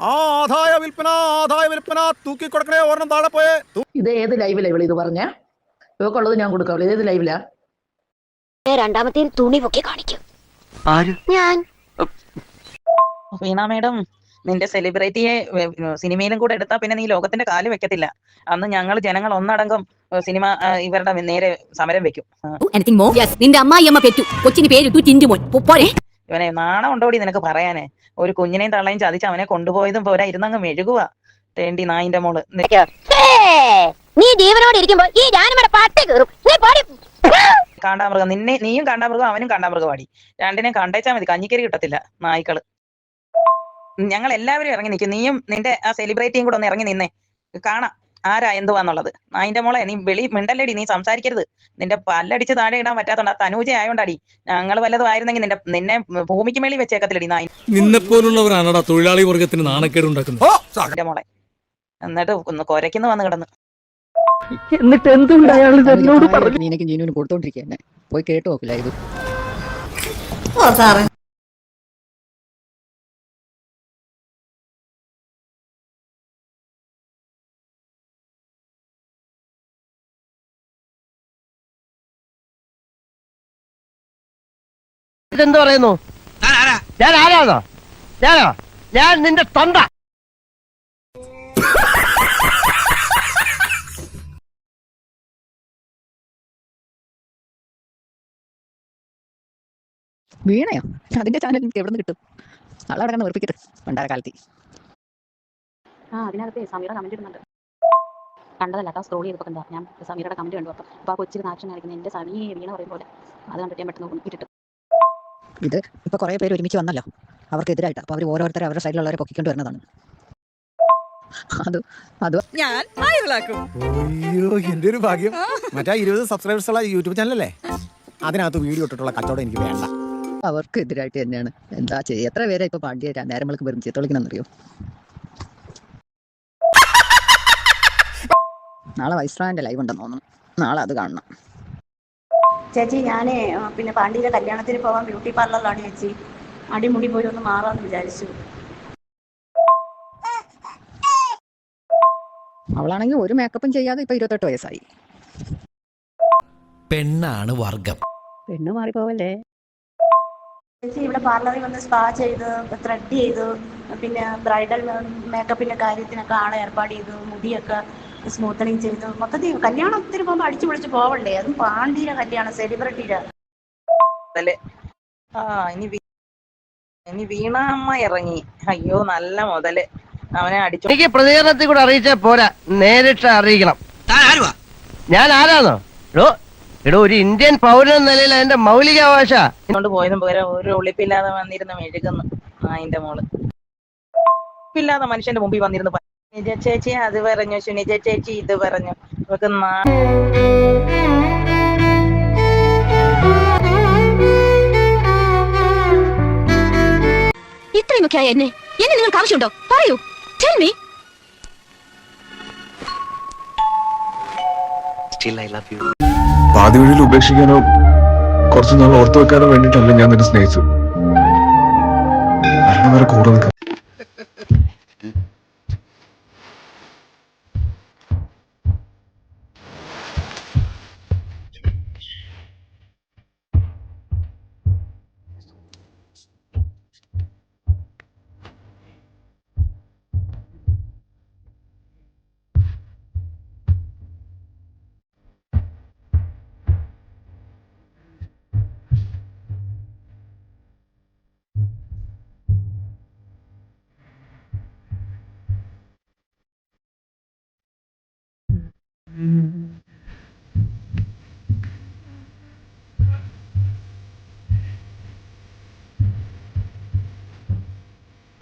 ആ ആദായ വിൽപ്പന ആദായ വിൽപ്പന. തൂക്കി കൊടുക്കണേ ഒരെണ്ണം താഴെ പോയേ. ഇത് ഏത് ലൈവിലാ ഇവൾ ഇത് പറഞ്ഞ? ഇവക്കുള്ളത് ഞാൻ കൊടുക്കാം. ഏത് ലൈവിലാ? രണ്ടാമത്തെ തുണി പൊക്കി കാണിക്കും. ഞാൻ. വീണ മേഡം നിന്റെ സെലിബ്രിറ്റിയെ സിനിമയിലും കൂടെ എടുത്താ പിന്നെ നീ ലോകത്തിന്റെ കാൽ വെക്കത്തില്ല. അന്ന് ഞങ്ങൾ ജനങ്ങൾ ഒന്നടങ്കം സിനിമ ഇവരുടെ നേരെ സമരം വെക്കും. നിന്റെ അമ്മായിയമ്മ പെറ്റു. കൊച്ചിന് പേരിട്ടു ടിന്റുമോൻ പോ- പോരെ. ഇവനെ നാണം ഉണ്ടോടി നിനക്ക് പറയാനേ? ഒരു കുഞ്ഞിനെയും തള്ളയും ചതിച്ച് അവനെ കൊണ്ടുപോയതും പോരാ ഇരുന്നങ്ങ് മെഴുകുക തേണ്ടി നായിന്റെ മോൾ. നി- ജീവനോട് ഇരിക്കുമ്പോ ഈ പട്ടി കയറും കാണ്ടാമൃഗം നിന്നെ നീയും കാണ്ടാമൃഗം അവനും കാണ്ടാമൃഗം പാടി രണ്ടിനെയും കണ്ടേച്ചാ മതി കഞ്ഞിക്കരി കിട്ടത്തില്ല നായ്ക്കൾ. ഞങ്ങൾ എല്ലാവരും ഇറങ്ങി നിൽക്കും. നീയും നിന്റെ ആ സെലിബ്രിറ്റിയും കൂടെ ഒന്ന് ഇറങ്ങി നിന്നെ. കാണാം. ആരാ? എന്തുവാന്നുള്ളത്? നായിന്റെ മോളെ നീ വെളി മിണ്ടല്ലടി നീ സംസാരിക്കരുത്. നിന്റെ പല്ലടിച്ച് താഴെ ഇടാൻ പറ്റാത്തോണ്ട് ആ തനൂജ ആയോണ്ടാടി. ഞങ്ങൾ വല്ലതും ആയിരുന്നെങ്കിൽ നിന്റെ നിന്നെ ഭൂമിക്ക് മേളി വെച്ചേക്കത്തില്ലടി നായി നിന്നെപ്പോലുള്ളവരാണടാ തൊഴിലാളി വർഗത്തിന് നാണക്കേട് ഉണ്ടാക്കുന്നത്. മോളെ. എന്നിട്ട് ഒന്ന് കൊരയ്ക്കുന്നു വന്ന് കിടന്ന്. എന്നിട്ട് എന്തുകൊണ്ട് അയാൾ എന്നോട് പറഞ്ഞു? നീനക്ക് ജീനുവിന് കൊടുത്തോണ്ടിരിക്കുക പോയി കേട്ടു നോക്കില്ല ഇത്. ഇതെന്ത് പറയുന്നു? ഞാൻ ആരാണോ ഞാനോ? ഞാൻ നിന്റെ തൊണ്ട. വീണയോ? അതിന്റെ ചാനൽ എനിക്ക് എവിടെ നിന്ന് കിട്ടും? നാളെ അവിടെ വെറുപ്പിക്കരുത് പണ്ടാര കാലത്തി ആ അതിനകത്ത് സമീറ കമന്റ് ഇടുന്നുണ്ട്. കണ്ടതല്ല കേട്ടോ സ്ക്രോൾ ചെയ്തപ്പോൾ കണ്ടാ ഞാൻ സമീറയുടെ കമന്റ് കണ്ടു. അപ്പം അപ്പോൾ ആ കൊച്ചിന് ആക്ഷൻ ആയിരിക്കുന്നത് എന്റെ സമീ വീണ പറയും പോലെ. അത് കണ്ടിട്ട് ഞാൻ പെട്ടെന്ന് ഇട്ടിട്ട്. ഇത് ഇപ്പൊ കുറേ പേര് ഒരുമിച്ച് വന്നല്ലോ. അവർക്ക് അപ്പോൾ അപ്പൊ അവർ ഓരോരുത്തരെ അവരുടെ സൈഡിലുള്ളവരെ പൊക്കിക്കൊണ്ട് വരുന്നതാണ്. അത് അത്. ഞാൻ അയ്യോ എന്റെ ഒരു ഭാഗ്യം. മറ്റാ ഇരുപത് സബ്സ്ക്രൈബേഴ്സ് ഉള്ള യൂട്യൂബ് ചാനലല്ലേ? അതിനകത്ത് വീഡിയോ ഇട്ടിട്ടുള്ള കച്ചവടം എനിക്ക് വേണ്ട. അവർക്ക് എതിരായിട്ട് തന്നെയാണ്. എന്താ ചെയ്യുക എത്ര പേരെ ഇപ്പൊ പാണ്ഡ്യ നേരം വിളിക്ക് വെറും ചീത്തോളിക്കണമെന്നറിയോ നാളെ വൈസ്രാന്റെ ലൈവ് ഉണ്ടെന്ന് തോന്നുന്നു. നാളെ അത് കാണണം. ചേച്ചി ഞാൻ പിന്നെ പാണ്ഡ്യയുടെ കല്യാണത്തിന് പോകാൻ ബ്യൂട്ടി പാർലറിലാണ് ചേച്ചി. അടിമുടി പോയി ഒന്ന് മാറാമെന്ന് വിചാരിച്ചു. അവളാണെങ്കിൽ ഒരു മേക്കപ്പും ചെയ്യാതെ ഇപ്പൊ ഇരുപത്തെട്ട് വയസ്സായി. പെണ്ണാണ് വർഗം. പെണ്ണ് മാറിപ്പോവല്ലേ? ചേച്ചി ഇവിടെ പാർലറിൽ വന്ന് സ്പാ ചെയ്ത് ത്രെഡ് ചെയ്ത് പിന്നെ ബ്രൈഡൽ മേക്കപ്പിന്റെ കാര്യത്തിനൊക്കെ ആളെ ഏർപ്പാട് ചെയ്തു മുടിയൊക്കെ സ്മൂത്തനിങ് ചെയ്ത്. മൊത്തത്തിൽ കല്യാണത്തിന് പോകുമ്പോൾ അടിച്ചു പൊളിച്ച് പോവണ്ടേ? അതും പാണ്ടിയുടെ കല്യാണം സെലിബ്രിറ്റിയുടെ ആ ഇനി ഇനി വീണ അമ്മ ഇറങ്ങി. അയ്യോ നല്ല മുതൽ. അവനെ അടിച്ചു എനിക്ക് പ്രതികരണത്തിൽ കൂടെ അറിയിച്ചാ പോരാ. നേരിട്ട് അറിയിക്കണം. ഞാൻ ആരാണോ എടോ എടോ ഒരു ഇന്ത്യൻ പൗരൻ എന്ന നിലയിൽ എന്റെ മൗലികാവകാശ കൊണ്ട് പോയതും പോരാ ഒരു ഉളിപ്പില്ലാതെ വന്നിരുന്ന് മെഴുകുന്നു. ആ എന്റെ മോൾ. ഉളിപ്പില്ലാതെ മനുഷ്യന്റെ മുമ്പിൽ വന്നിരുന്ന് പ- നിജ ചേച്ചി അത് പറഞ്ഞു. സുനിജ ചേച്ചി ഇത് പറഞ്ഞു. നമുക്ക് ഇത്രയുമൊക്കെ ആയ എന്നെ എന്നെ നിങ്ങൾക്ക് ആവശ്യമുണ്ടോ? പറയൂ. ടെൽ മീ പാതി വഴിയിൽ ഉപേക്ഷിക്കാനോ കുറച്ചു നാൾ ഓർത്തു വെക്കാനോ വേണ്ടിയിട്ടല്ല ഞാൻ നിന്നെ സ്നേഹിച്ചു കൂടെ നിൽക്കാം Mm-hmm.